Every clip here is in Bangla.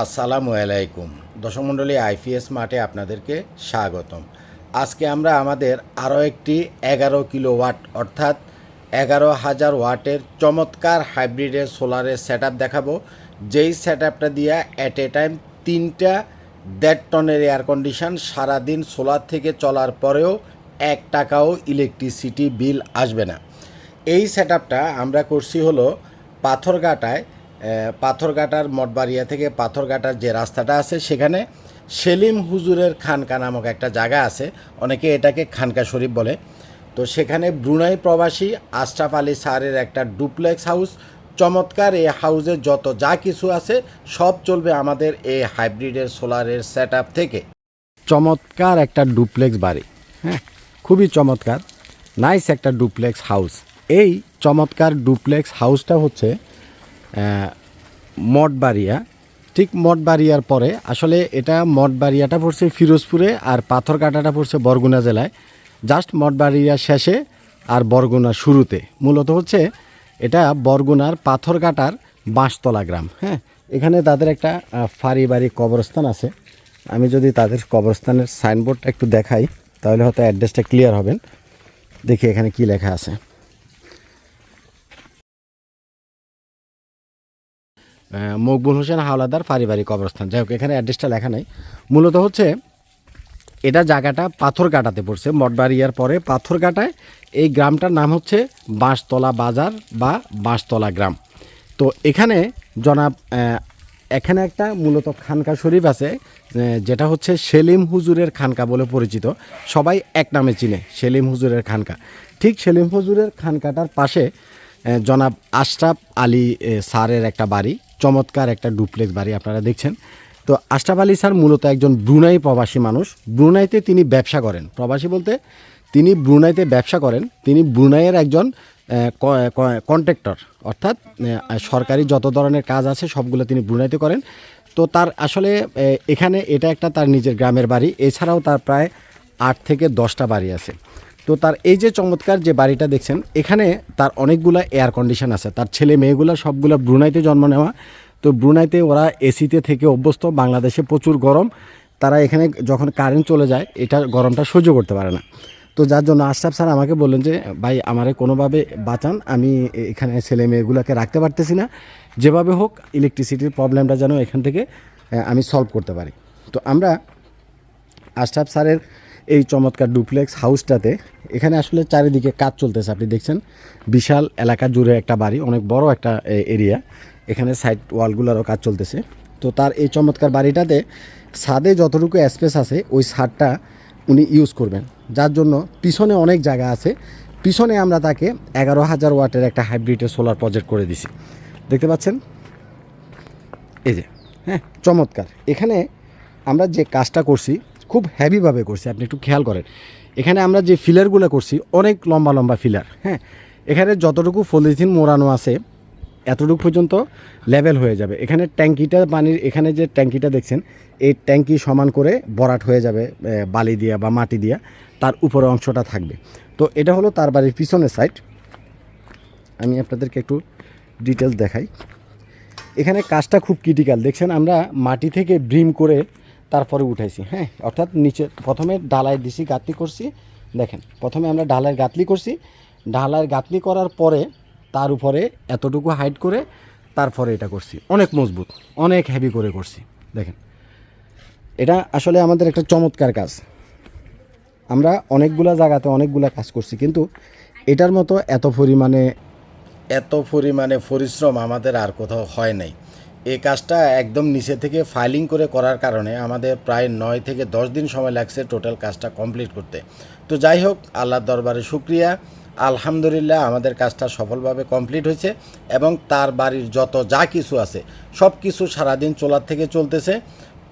আসসালামু আলাইকুম। দর্শক মণ্ডলী, আইপিএস মাঠে আপনাদেরকে স্বাগতম। আজকে আমরা আমাদের আরও একটি এগারো কিলো ওয়াট অর্থাৎ এগারো হাজার ওয়াটের চমৎকার হাইব্রিডের সোলারের সেট দেখাবো। যেই সেট দিয়ে অ্যাট এ টাইম তিনটা দেড় টনের এয়ার কন্ডিশন সারাদিন সোলার থেকে চলার পরেও এক টাকাও ইলেকট্রিসিটি বিল আসবে না। এই সেট আমরা করছি হলো পাথরঘাটায় পাথরঘাটার মঠবাড়িয়া থেকে পাথরঘাটার যে রাস্তাটা আছে, সেখানে সেলিম হুজুরের খানকা নামক একটা জায়গা আছে। অনেকে এটাকে খানকা শরীফ বলে। তো সেখানে ব্রুনাই প্রবাসী আশরাফ আলী স্যারের একটা ডুপ্লেক্স হাউস। চমৎকার এই হাউসে যত যা কিছু আছে, সব চলবে আমাদের এই হাইব্রিডের সোলারের সেট থেকে। চমৎকার একটা ডুপ্লেক্স বাড়ি হ্যাঁ? খুবই চমৎকার। নাইস একটা ডুপ্লেক্স হাউস। এই চমৎকার ডুপ্লেক্স হাউসটা হচ্ছে মঠবাড়িয়া। ঠিক মঠবাড়িয়ার পরে আসলে এটা মঠবাড়িয়াটা পড়ছে ফিরোজপুরে আর পাথরকাটাটা পড়ছে বরগুনা জেলায়। জাস্ট মঠবাড়িয়ার শেষে আর বরগুনা শুরুতে। মূলত হচ্ছে এটা বরগুনার পাথরকাটার বাঁশতলা গ্রাম হ্যাঁ? এখানে তাদের একটা আহ, পারিবারিক কবরস্থান আছে। আমি যদি তাদের কবরস্থানের সাইনবোর্ডটা একটু দেখাই তাহলে হয়তো অ্যাড্রেসটা ক্লিয়ার হবেন। দেখি এখানে কি লেখা আছে। মকবুল হোসেন হাওলাদার পারিবারিক কবরস্থান। যাই হোক, এখানে অ্যাড্রেসটা লেখা নাই। মূলত হচ্ছে, এটা জায়গাটা পাথরঘাটাতে পড়ছে। মঠবাড়িয়ার পরে পাথরঘাটায় এই গ্রামটার নাম হচ্ছে বাঁশতলা বাজার বা বাঁশতলা গ্রাম। তো এখানে জনাব এখানে একটা মূলত খানকা শরীফ আছে যেটা হচ্ছে সেলিম হুজুরের খানকা বলে পরিচিত। সবাই এক নামে চিনে, সেলিম হুজুরের খানকা। ঠিক সেলিম হুজুরের খানকাটার পাশে জনাব আশরাফ আলী স্যারের একটা বাড়ি। চমৎকার একটা ডুপ্লেক্স বাড়ি আপনারা দেখছেন। তো আশরাফ আলী স্যার মূলত একজন ব্রুনাই প্রবাসী মানুষ। ব্রুনাইতে তিনি ব্যবসা করেন। প্রবাসী বলতে তিনি ব্রুনাইতে ব্যবসা করেন। তিনি ব্রুনাইয়ের একজন কন্ট্রাক্টর অর্থাৎ সরকারি যত ধরনের কাজ আছে সবগুলো তিনি ব্রুনাইতে করেন। তো তার আসলে এখানে এটা একটা তার নিজের গ্রামের বাড়ি। এছাড়াও তার প্রায় আট থেকে দশটা বাড়ি আছে। তো তার এই যে চমৎকার যে বাড়িটা দেখছেন, এখানে তার অনেকগুলো এয়ার কন্ডিশন আছে। তার ছেলে মেয়েগুলো সবগুলো ব্রুনাইতে জন্ম নেওয়া। তো ব্রুনাইতে ওরা এসিতে থেকে অভ্যস্ত, বাংলাদেশে প্রচুর গরম। তারা এখানে যখন কারেন্ট চলে যায় এটা গরমটা সহ্য করতে পারে না। তো যার জন্য আশরাফ স্যার আমাকে বললেন যে, ভাই, আমারে কোনোভাবে বাঁচান। আমি এখানে ছেলে মেয়েগুলোকে রাখতে পারতেছি না। যেভাবে হোক ইলেকট্রিসিটির প্রবলেমটা যেন এখান থেকে আমি সলভ করতে পারি। তো আমরা আশরাফ স্যারের এই চমৎকার ডুপ্লেক্স হাউসটাতে। এখানে আসলে চারিদিকে কাজ চলতেছে, আপনি দেখছেন? বিশাল এলাকা জুড়ে একটা বাড়ি, অনেক বড় একটা এরিয়া এখানে সাইড ওয়ালগুলোরও কাজ চলতেছে। তো তার এই চমৎকার বাড়িটাতে ছাদে যতটুকু স্পেস আছে, ওই ছাদটা উনি ইউজ করবেন। যার জন্য পিছনে অনেক জায়গা আছে। পিছনে আমরা তাকে এগারো হাজার ওয়াটের একটা হাইব্রিডের সোলার প্রজেক্ট করে দিছি। দেখতে পাচ্ছেন? এই যে হ্যাঁ চমৎকার। এখানে আমরা যে কাজটা করছি খুব হ্যাভিভাবে করছি, আপনি একটু খেয়াল করেন। এখানে আমরা যে ফিলারগুলো করছি, অনেক লম্বা লম্বা ফিলার হ্যাঁ? এখানে যতটুকু পলিথিন মোড়ানো আছে, এতটুকু পর্যন্ত লেভেল হয়ে যাবে। এখানে ট্যাঙ্কিটা পানির, এখানে যে ট্যাঙ্কিটা দেখছেন, এই ট্যাঙ্কি সমান করে বরাট হয়ে যাবে বালি দিয়া বা মাটি দিয়া, তার উপরে অংশটা থাকবে। তো এটা হলো তার বাড়ির পিছনের সাইড আমি আপনাদেরকে একটু ডিটেলস দেখাই। এখানে কাজটা খুব ক্রিটিক্যাল দেখছেন আমরা মাটি থেকে ব্রিম করে তারপরে উঠাইছি হ্যাঁ? অর্থাৎ নিচে প্রথমে ডালাই দিছি গাঁতলি করছি। দেখেন, প্রথমে আমরা ডালার গাঁতলি করছি। ডালার গাঁতলি করার পরে তার উপরে এতটুকু হাইট করে তারপরে এটা করছি। অনেক মজবুত, অনেক হেভি করে করছি। দেখেন, এটা আসলে আমাদের একটা চমৎকার কাজ। আমরা অনেকগুলা জায়গাতে অনেকগুলা কাজ করছি, কিন্তু এটার মতো এত পরিমাণে এত পরিমাণে পরিশ্রম আমাদের আর কোথাও হয় নাই। এই কাজটা একদম নিচে থেকে ফাইলিং করে করার কারণে আমাদের প্রায় নয় থেকে দশ দিন সময় লাগছে টোটাল কাজটা কমপ্লিট করতে। তো যাই হোক, আল্লাহর দরবারে শুক্রিয়া। আলহামদুলিল্লাহ আমাদের কাজটা সফলভাবে কমপ্লিট হয়েছে এবং তার বাড়ির যত যা কিছু আছে, সব কিছু সারাদিন চলার থেকে চলতেছে।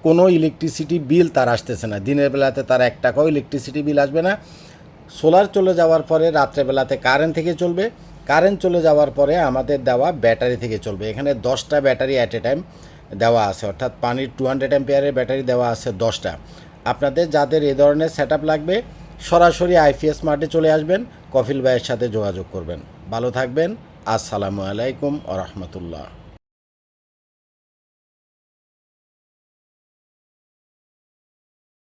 কোনো ইলেকট্রিসিটি বিল তার আসতেছে না। দিনের বেলাতে তার এক টাকাও ইলেকট্রিসিটি বিল আসবে না। সোলার চলে যাওয়ার পরে রাত্রেবেলাতে কারেন্ট থেকে চলবে। কারেন্ট চলে যাওয়ার পরে আমাদের দেওয়া ব্যাটারি থেকে চলবে। এখানে দশটা ব্যাটারি অ্যাট এ টাইম দেওয়া আছে। অর্থাৎ পানির টু হান্ড্রেড অ্যাম্পিয়ারের ব্যাটারি দেওয়া আছে দশটা। আপনাদের যাদের এ ধরনের সেট লাগবে, সরাসরি আইপিএস মার্টে চলে আসবেন কফিল ভাইয়ের সাথে যোগাযোগ করবেন। ভালো থাকবেন। আসসালামু আলাইকুম আ রহমতুল্লাহ।